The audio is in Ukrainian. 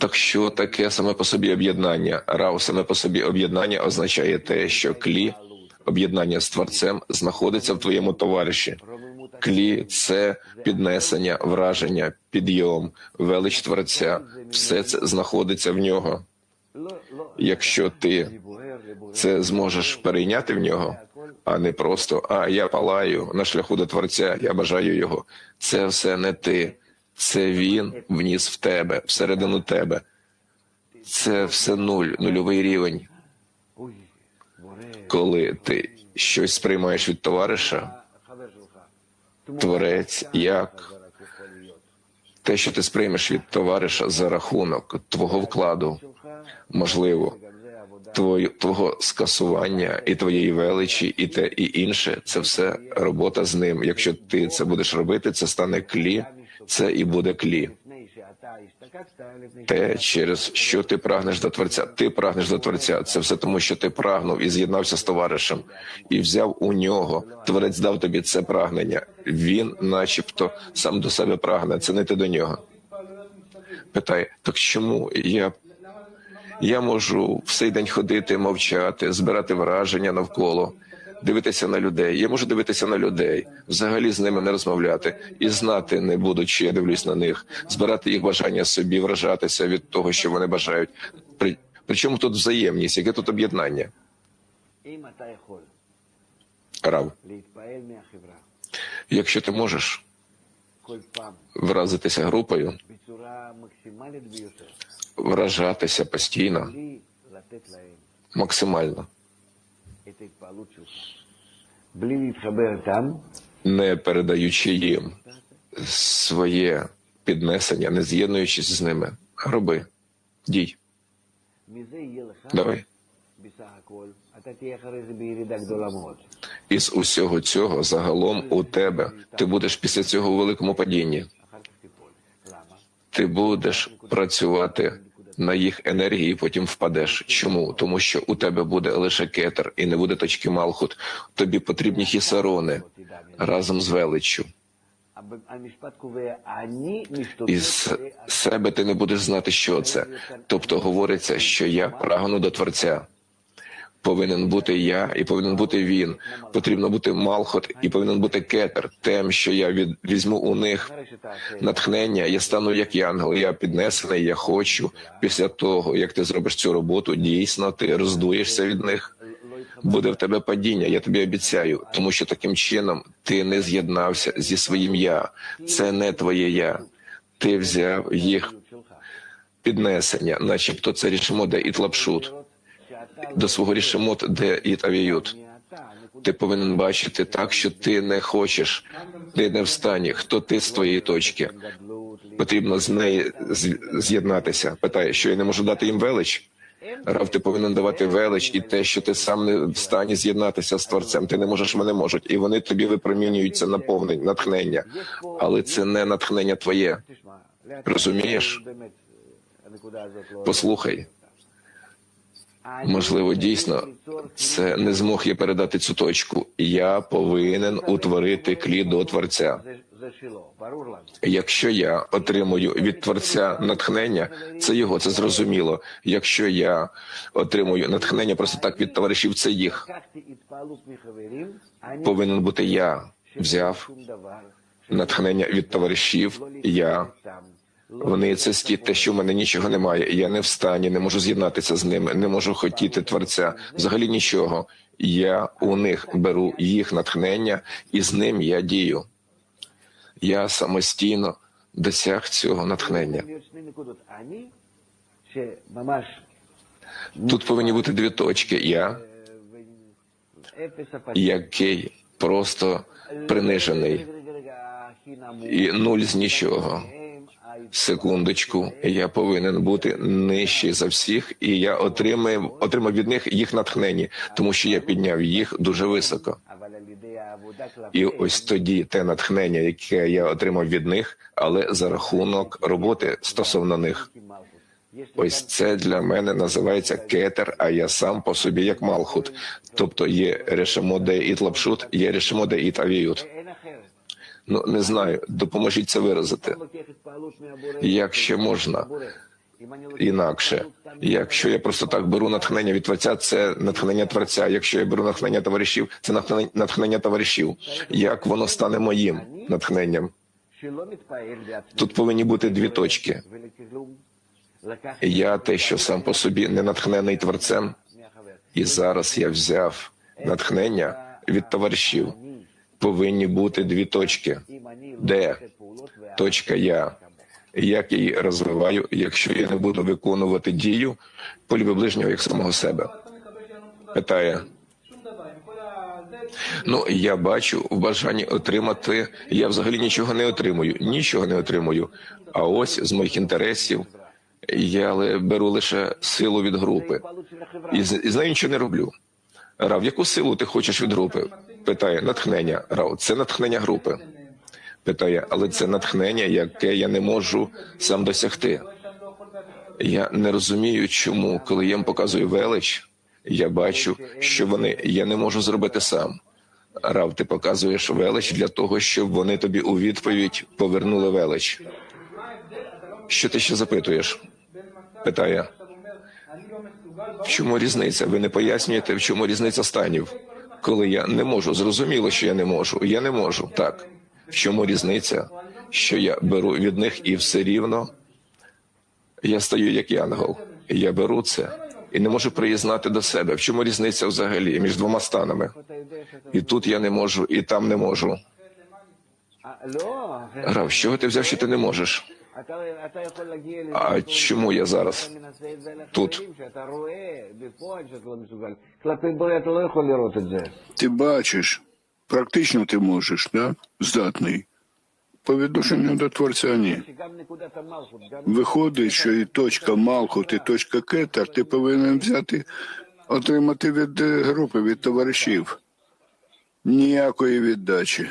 Так що таке саме по собі об'єднання? Рав саме по собі об'єднання означає те, що клі об'єднання з творцем знаходиться в твоєму товариші. Клі це піднесення, враження, підйом, велич творця. Все це знаходиться в нього. Якщо ти це зможеш перейняти в нього, а не просто а я палаю на шляху до творця, я бажаю його. Це все не ти, це він вніс в тебе, всередину тебе. Це все нуль, нульовий рівень. Коли ти щось сприймаєш від товариша, творець як те, що ти сприймеш від товариша за рахунок твого вкладу, можливо, твою, твого скасування і твоєї величі, і те, і інше, це все робота з ним. Якщо ти це будеш робити, це стане клі, це і буде клі. Те, через що ти прагнеш до творця. Ти прагнеш до творця. Це все тому, що ти прагнув і з'єднався з товаришем, і взяв у нього. Творець дав тобі це прагнення. Він, начебто, сам до себе прагне. Це не ти до нього. Питає, так чому я я можу все день ходити, мовчати, збирати враження навколо, дивитися на людей. Я можу дивитися на людей, взагалі з ними не розмовляти і знати, не будучи я дивлюсь на них, збирати їх бажання собі, вражатися від того, що вони бажають. При причому тут взаємність, яке тут об'єднання? Рав. Якщо ти можеш вразитися групою, вражатися постійно, максимально. את ההתפעלות שלך, בלי להתחבר איתם, не передаючи їм своє піднесення, не з'єднуючись з ними. Роби, дій, מזה יהיה לך давай. בסך הכל, אתה תהיה אחרי זה בירידה גדולה מאוד. Із усього цього загалом у тебе ти будеш після цього у великому падінні. אחר כך תיפול. למה? Ти будеш працювати на їх енергії потім впадеш. Чому? Тому що у тебе буде лише кетер і не буде точки Малхут. Тобі потрібні хісарони разом з величчю. Із себе ти не будеш знати, що це. Тобто говориться, що я прагну до Творця повинен бути я, і повинен бути він. Потрібно бути Малхот, і повинен бути кетер. Тим, що я від візьму у них натхнення, я стану як янгел. Я піднесений, я хочу. Після того як ти зробиш цю роботу, дійсно ти роздуєшся від них. Буде в тебе падіння, я тобі обіцяю, тому що таким чином ти не з'єднався зі своїм я. Це не твоє я. Ти взяв їх піднесення, начебто це річмо де Ітлапшут до свого рішемот, де і. Ти повинен бачити так, що ти не хочеш, ти не в стані. Хто ти з твоєї точки? Потрібно з неї з'єднатися. Питає, що я не можу дати їм велич. Рав, ти повинен давати велич і те, що ти сам не в стані з'єднатися з творцем. Ти не можеш, вони можуть, і вони тобі випромінюються наповнення, натхнення, але це не натхнення твоє. Розумієш? Послухай. Можливо, дійсно це не змог я передати цю точку. Я повинен утворити клі до творця. Якщо я отримую від творця натхнення, це його це зрозуміло. Якщо я отримую натхнення просто так від товаришів, це їх повинен бути я взяв натхнення від товаришів. Я вони цистіть те, що в мене нічого немає. Я не встані, не можу з'єднатися з ними, не можу хотіти творця. Взагалі нічого. Я у них беру їх натхнення, і з ним я дію. Я самостійно досяг цього натхнення. Тут повинні бути дві точки. Я який просто принижений і нуль з нічого секундочку, я повинен бути нижчий за всіх, і я отримав отримав від них їх натхнення, тому що я підняв їх дуже високо. І ось тоді те натхнення, яке я отримав від них, але за рахунок роботи стосовно них. Ось це для мене називається кетер, а я сам по собі як малхут. Тобто є решемоде і тлапшут, є решемоде і тавіют. Ну не знаю, допоможіть це виразити. Як ще можна інакше, якщо я просто так беру натхнення від творця, це натхнення творця. Якщо я беру натхнення товаришів, це натхнення, натхнення товаришів. Як воно стане моїм натхненням? Тут повинні бути дві точки. Я те, що сам по собі не натхнений творцем, і зараз я взяв натхнення від товаришів повинні бути дві точки, де точка я. Як її розвиваю, якщо я не буду виконувати дію полюби ближнього як самого себе? Питає ну я бачу в бажанні отримати. Я взагалі нічого не отримую, нічого не отримую. А ось з моїх інтересів я беру лише силу від групи і з нею нічого не роблю. Рав, яку силу ти хочеш від групи? Питає, натхнення. Рав, це натхнення групи. Питає, але це натхнення, яке я не можу сам досягти. Я не розумію, чому, коли їм показую велич, я бачу, що вони я не можу зробити сам. Рав, ти показуєш велич для того, щоб вони тобі у відповідь повернули велич. Що ти ще запитуєш? Питає. В чому різниця? Ви не пояснюєте, в чому різниця станів? коли я не можу. Зрозуміло, що я не можу. Я не можу. Так в чому різниця? Що я беру від них, і все рівно я стаю як янгол. Я беру це і не можу приєднати до себе. В чому різниця взагалі між двома станами? І тут я не можу, і там не можу. Грав, з чого ти взяв, що ти не можеш? А чому я зараз тут? Ти бачиш, практично ти можеш, да? здатний. По відношенню до творця ні. Виходить, що і точка Малхут, і точка Кетар ти повинен взяти, отримати від е, групи, від товаришів. Ніякої віддачі.